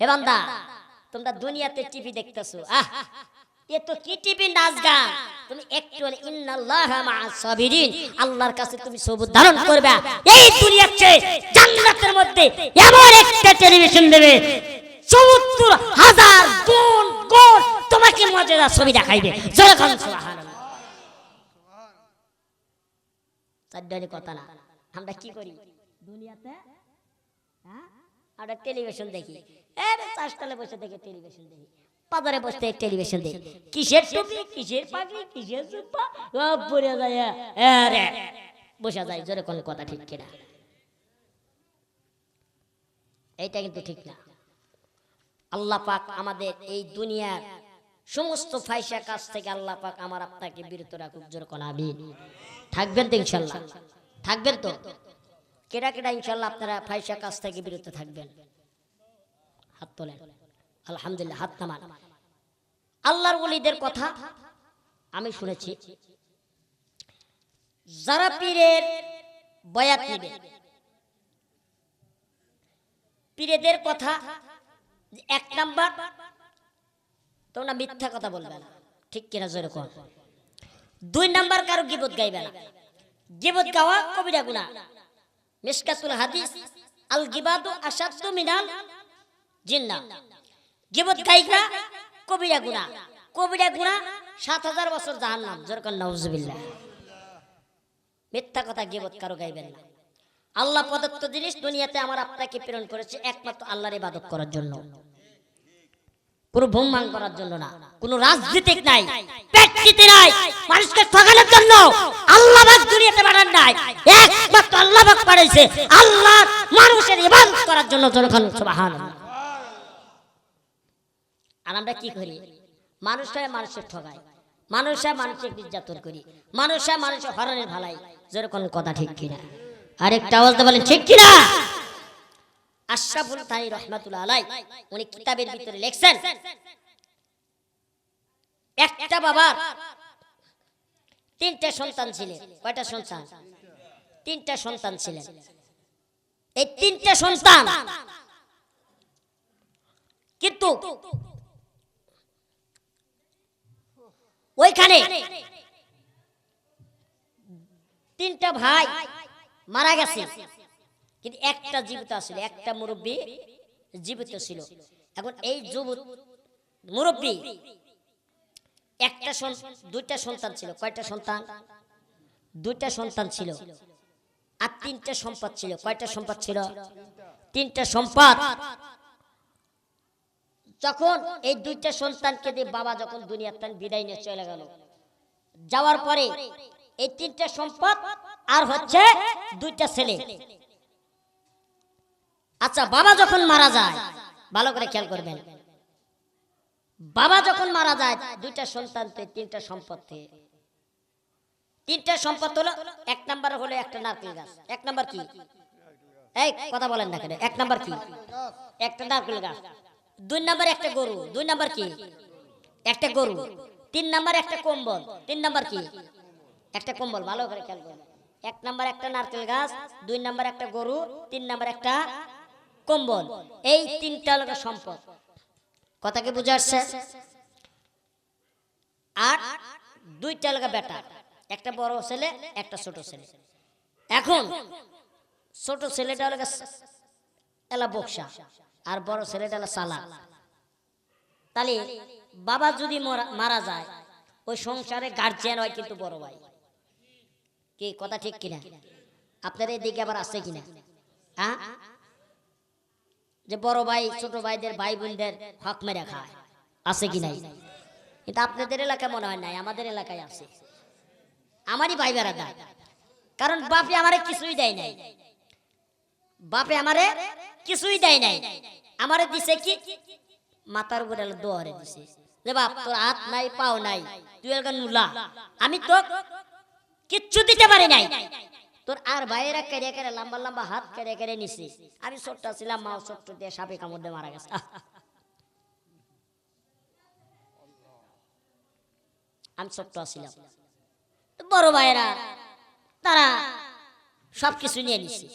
হে বান্দা, তোমরা দুনিয়াতে টিভি দেখতেছো। আহ, এ তো কি টিভি তুমি একটু আল্লাহর কাছে তুমি করবে। এই একটা টেলিভিশন দেবে হাজার তোমাকে মজাদার ছবি দেখাইবে। কথা না। আমরা কি করি? দুনিয়াতে হ্যাঁ? আমরা টেলিভিশন দেখি। এর চাষতলে বসে দেখে টেলিভিশন দেখি। বাজারে বসে থেকে টেলিভিশন দেখি। কিসের টুপি? কিসের পাখি কিসের যায়। যায়, জোরে কথা ঠিক কিনা। এইটা কিন্তু ঠিক না। আল্লাহ পাক আমাদের এই দুনিয়ার সমস্ত ফাইসা কাজ থেকে আল্লাহ পাক আমার আপনাকে বিরত রাখুক, জোর কোন আমিন। থাকবেন তো ইনশাল্লাহ। থাকবেন তো? কেডা কেডা ইনশাল্লাহ আপনারা ফাইসা কাজ থেকে বিরত থাকবেন। হাত তোলেন। আলহামদুলিল্লাহ, হাত নামান। আল্লাহর ওলিদের কথা আমি শুনেছি। যারা পীরের বয়াত নেবে, পীরেদের কথা এক নাম্বার, তোমরা মিথ্যা কথা বলবে না। ঠিক কিনা জোরে কর দুই নাম্বার কারও গিবত গাইবে না। গিবত গাওয়া কবিরা গুণা মিসকাতুল হাদিস, আল গিবাদু আসাদু মিনাল জিন্না। গিবত গাইগা কবিরা গুনা কবিরা গুনা সাত হাজার বছর জাহান্নাম। জোরে কর নাউজুবিল্লাহ। মিথ্যা কথা গিবত কারও গাইবেন না। আল্লাহ প্রদত্ত জিনিস দুনিয়াতে আমার আপনাকে প্রেরণ করেছে একমাত্র আল্লাহর ইবাদত করার জন্য। কোনো করার জন্য না রাজনীতিক নাই নাই, মানুষকে ঠকানোর জন্য আল্লাহ দুনিয়াতে নাই। একমাত্র আল্লাহ আল্লাহ মানুষের করার জন্য আর আমরা কি করি? মানুষরা মানুষের ঠগাই মানুষরা মানুষের নির্যাতন করি মানুষরা মানুষের হরণের ভালাই যেরকম কথা ঠিক কিনা? আরেকটা দিয়ে বলেন, ঠিক কিনা? আশরাফুল থানি রহমাতুল্লাহ আলাই উনি কিতাবের ভিতরে লিখছেন, একটা বাবার তিনটা সন্তান ছিলেন কয়টা সন্তান? তিনটা সন্তান ছিলেন। এই তিনটা সন্তান কিন্তু ওইখানে তিনটা ভাই মারা গেছে। কিন্তু একটা জীবিত ছিল একটা মুরব্বী জীবিত ছিল। এখন এই যুবক মুরব্বী, একটা দুইটা সন্তান ছিল। কয়টা সন্তান? দুইটা সন্তান ছিল। আর তিনটা সম্পদ ছিল। কয়টা সম্পদ ছিল? তিনটা সম্পদ। যখন এই দুইটা সন্তানকে দিয়ে বাবা যখন দুনিয়ার তান বিদায় নিয়ে চলে গেল, যাওয়ার পরে এই তিনটা সম্পদ আর হচ্ছে দুইটা ছেলে। আচ্ছা বাবা যখন মারা যায়, ভালো করে খেয়াল করবেন। বাবা যখন মারা যায়, দুইটা সন্তান তো তিনটা সম্পদ তিনটা সম্পদ হলো, এক নাম্বার হলো একটা নারকেল গাছ। এক নাম্বার কি? এই, কথা বলেন না কেন? এক নাম্বার কি? একটা নারকেল গাছ। দুই নাম্বার একটা গরু। দুই নাম্বার কি? একটা গরু। তিন নাম্বার একটা কম্বল। তিন নাম্বার কি? একটা কম্বল, ভালো করে খেয়াল করবেন। এক নাম্বার একটা নারকেল গাছ, দুই নাম্বার একটা গরু, তিন নাম্বার একটা কম্বল, এই তিনটা হলো সম্পদ। কথা কি বুঝে আসছে? আর দুইটা লগা বেটা, একটা বড় ছেলে, একটা ছোট ছেলে। এখন ছোট ছেলেটা হলো এলা বক্সা, আর বড় ছেলেটা হলো সালা তাহলে বাবা যদি মরা- মারা যায়, ওই সংসারে গার্জিয়ান হয় কিন্তু বড় ভাই। কি, কথা ঠিক কিনা? আপনার এদিকে আবার আছে কিনা? হ্যাঁ যে বড় ভাই, ছোট ভাইদের ভাই বোনদের হক মেরে খায়। আছে কি নাই? কিন্তু আপনাদের এলাকায় মনে হয় নাই, আমাদের এলাকায় আছে। আমারই ভাই বেড়াদা কারণ বাপে আমারে কিছুই দেয় নাই। বাপে আমারে কিছুই দেয় নাই। আমারে দিছে কি? মাথার উপরে দোয়ারে দিছে। যে বাপ, তোর হাত নাই, পাও নাই, তুই নুলা আমি তো কিচ্ছু দিতে পারি নাই। তোর আর ভাইয়েরা কেড়ে কেড়ে, লম্বা লম্বা হাত কেড়ে কেড়ে নিছে। আমি ছোট্ট ছিলাম, মাও ছোট্ট, দিয়ে সাপে কামড় মারা গেছে। আমি ছোট্ট ছিলাম। বড় ভাইয়েরা, তারা সব কিছু নিয়ে নিছে।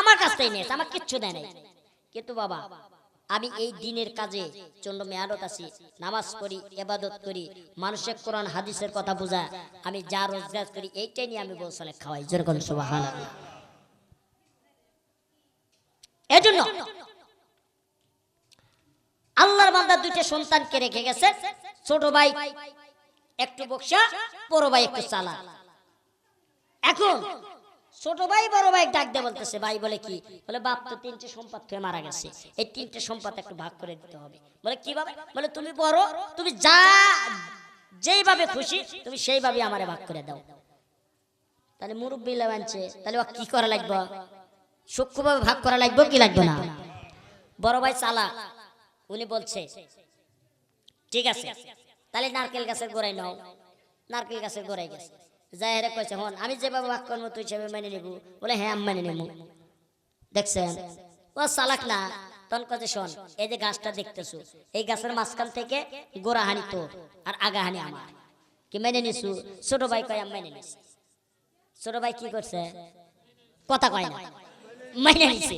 আমার কাছ থেকে নিয়েছে, আমার কিচ্ছু দেয় নাই। কিন্তু বাবা আমি এই দিনের কাজে জন্য মেয়াদত আছি, নামাজ পড়ি এবাদত করি মানুষের কোরআন, হাদিসের কথা বোঝা আমি যা রোজগার করি এইটাই নিয়ে আমি বৌসালে খাওয়াই। যেরকম সুবাহান এজন্য আল্লাহর বান্দা দুইটা সন্তানকে রেখে গেছে, ছোট ভাই একটু বক্সা বড় ভাই একটু চালা এখন ছোট ভাই, বড় ভাই ডাক বলতেছে, ভাই বলে কি? বলে, বাপ তো তিনটে সম্পদ হয়ে মারা গেছে। এই তিনটে সম্পদ একটু ভাগ করে দিতে হবে। বলে, কীভাবে? বলে, তুমি বড় তুমি যা, যেইভাবে খুশি, তুমি সেইভাবে আমারে ভাগ করে দাও। তাহলে মুরব্বী আনছে। তাহলে ও কি করা লাগবে? সূক্ষ্মভাবে ভাগ করা লাগবে কি লাগবে না? বড় ভাই চালা উনি বলছে, ঠিক আছে, তাহলে নারকেল গাছের গোড়ায় নাও। নারকেল গাছের গোড়ায় গেছে। যাই হেরে কয়েছে হন, আমি যেভাবে বাক করব, তুই সেভাবে মেনে নেব। বলে হ্যাঁ আমি মেনে নেব। দেখছেন? ও চালাক না। তখন কাজে শোন, এই যে গাছটা দেখতেছো, এই গাছের মাঝখান থেকে গোড়া হানি তোর আর আগা হানি আমার। কি মেনে নিছু? ছোট ভাই কয়, আমি মেনে নিছি। ছোট ভাই কি করছে? কথা কয় না। মেনে নিছে।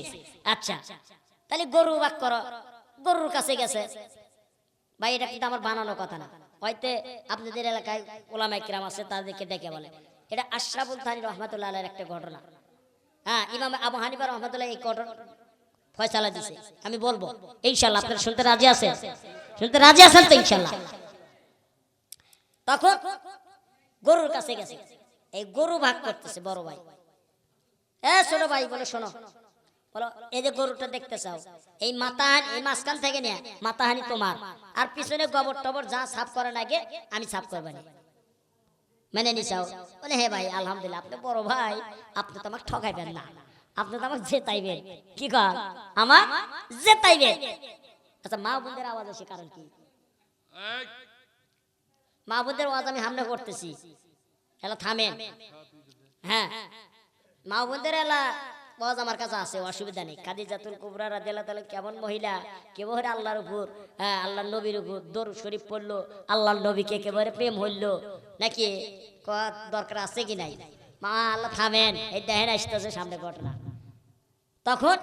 আচ্ছা তাহলে গরু বাক করো। গরুর কাছে গেছে। ভাই, এটা কিন্তু আমার বানানো কথা না। হয়তো আপনাদের এলাকায় ওলামাই কিরাম আছে, তাদেরকে ডেকে বলে। এটা আশরাফুল থানি রহমতুল্লাহ আলের একটা ঘটনা। হ্যাঁ ইমাম আবু হানিফা রহমতুল্লাহ এই ঘটনা ফয়সালা দিছে। আমি বলব ইনশাল্লাহ আপনারা শুনতে রাজি আছেন? শুনতে রাজি আছেন তো ইনশাল্লাহ তখন গরুর কাছে গেছে। এই গরু ভাগ করতেছে, বড় ভাই। এ, ছোট ভাই, বলে শোনো। বলো, এই যে গরুটা দেখতে চাও, এই মাথাহানি, এই মাঝখান থেকে নিয়ে মাথাহানি তোমার। আর পিছনে গোবর টবর যা সাফ করার আগে আমি সাফ করব না। মেনে নি চাও বলে, হে ভাই, আলহামদুলিল্লাহ, আপনি বড় ভাই, আপনি তো আমাকে ঠকাইবেন না। আপনি তো আমাকে জেতাইবেন। কি কর? আমার জেতাইবেন। আচ্ছা মা বোনদের আওয়াজ আসে কারণ কি? মা বোনদের আওয়াজ আমি হামলা করতেছি। এলা, থামেন। হ্যাঁ। মা বোনদের এলা আওয়াজ আমার কাছে আছে, অসুবিধা নেই। কাদিজাতুল কুবরা রাদিয়াল্লাহু তাআলা কেমন মহিলা? কেবল আল্লাহর উপর। হ্যাঁ আল্লাহর নবীর উপর। দরুদ শরীফ পড়ল, আল্লাহর নবীকে একেবারে প্রেম হইল। নাকি? কয়া, দরকার আছে কি নাই? মা, আল্লাহ থামেন। এই দেখেন, আসতেছে সামনে ঘটনা। তখন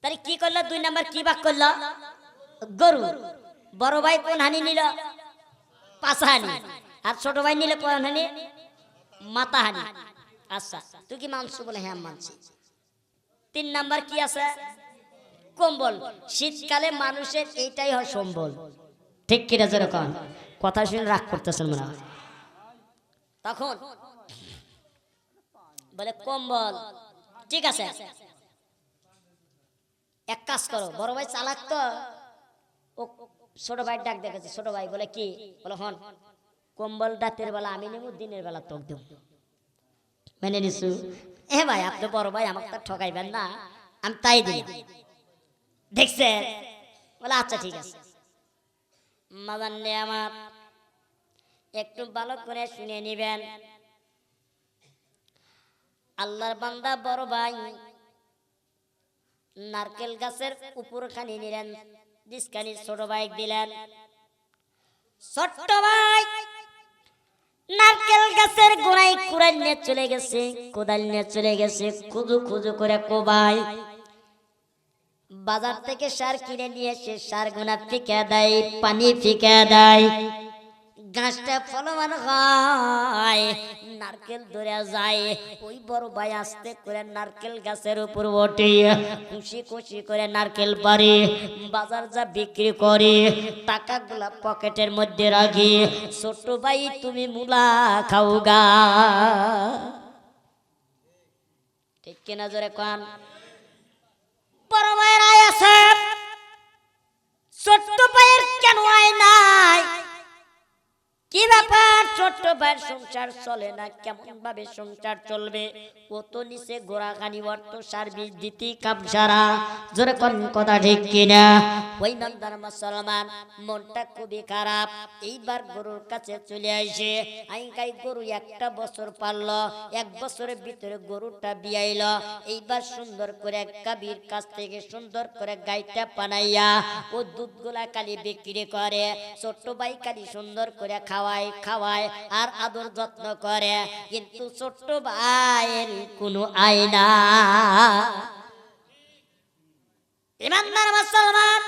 তাহলে কি করল? দুই নাম্বার কি বাক করল? গরু। বড় ভাই কোন হানি নিল? পাঁচ হানি। আর ছোট ভাই নিলে কোন হানি? মাথা হানি। আচ্ছা তুই কি মানছো বলে হ্যাঁ মানছি। তিন নাম্বার কি আছে? কম্বল। শীতকালে মানুষের এইটাই হয় সম্বল। ঠিক কিনা যেরকম কথা শুনে রাগ করতেছেন মনে তখন বলে, কম্বল। ঠিক আছে। এক কাজ করো, বড় ভাই চালাক তো। ও ছোট ভাই ডাক দেখেছে। ছোট ভাই বলে, কি? বলে, হন কম্বল রাতের বেলা আমি নেব, দিনের বেলা তোক দেব। মেনে নিছু। এ ভাই, আপনি বড় ভাই, আমাকে ঠকাইবেন না। আমি তাই দিই দেখছে বলে আচ্ছা ঠিক আছে। মাদান আমার একটু ভালো করে শুনে নিবেন। আল্লাহর বান্দা বড় ভাই, নারকেল গাছের উপর খানি নিলেন ডিসকানি ছোট বাইক দিলেন। ছোট্ট ভাই! নারকেল গাছের গোড়ায় কুড়াই নিয়ে চলে গেছে, কোদাল নিয়ে চলে গেছে, খুঁজু খুঁজু করে কোবাই। বাজার থেকে সার কিনে নিয়ে এসে সার গোনা ফিকে দেয়, পানি ফিকে দেয়। গাছটা ফলমান হয়, নারকেল ধরে যায়। ওই বড় ভাই আস্তে করে নারকেল গাছের উপর ওঠে খুশি খুশি করে নারকেল পারে, বাজার যা বিক্রি করে, টাকাগুলা পকেটের মধ্যে রাখি। ছোট ভাই, তুমি মুলা খাও গা। ঠিক কিনা জোরে কান? বড় ভাইয়ের আয় আছে, ছোট্ট ভাইয়ের কেন আয় নাই? কি ব্যাপার? ছোট্ট ভাইয়ের সংসার চলে না, কেমন ভাবে সংসার চলবে? ও তো নিচে গোড়াখানি অর্থ সার্ভিস দিতে কাম সারা। জোরে কোন কথা ঠিক কিনা? ওই নন্দার মুসলমান, মনটা খুবই খারাপ। এইবার গরুর কাছে চলে আসে আইনকাই গরু একটা বছর পারল, এক বছরের ভিতরে গরুটা বিয়াইল। এইবার সুন্দর করে কাবির কাছ থেকে সুন্দর করে গাইটা বানাইয়া, ও দুধগুলা কালি বিক্রি করে। ছোট্ট ভাই কালি সুন্দর করে খাওয়ায় খাওয়াই আর আদর যত্ন করে। কিন্তু ছোট্ট ভাইয়ের কোনো আয়না ইমানদার মুসলমান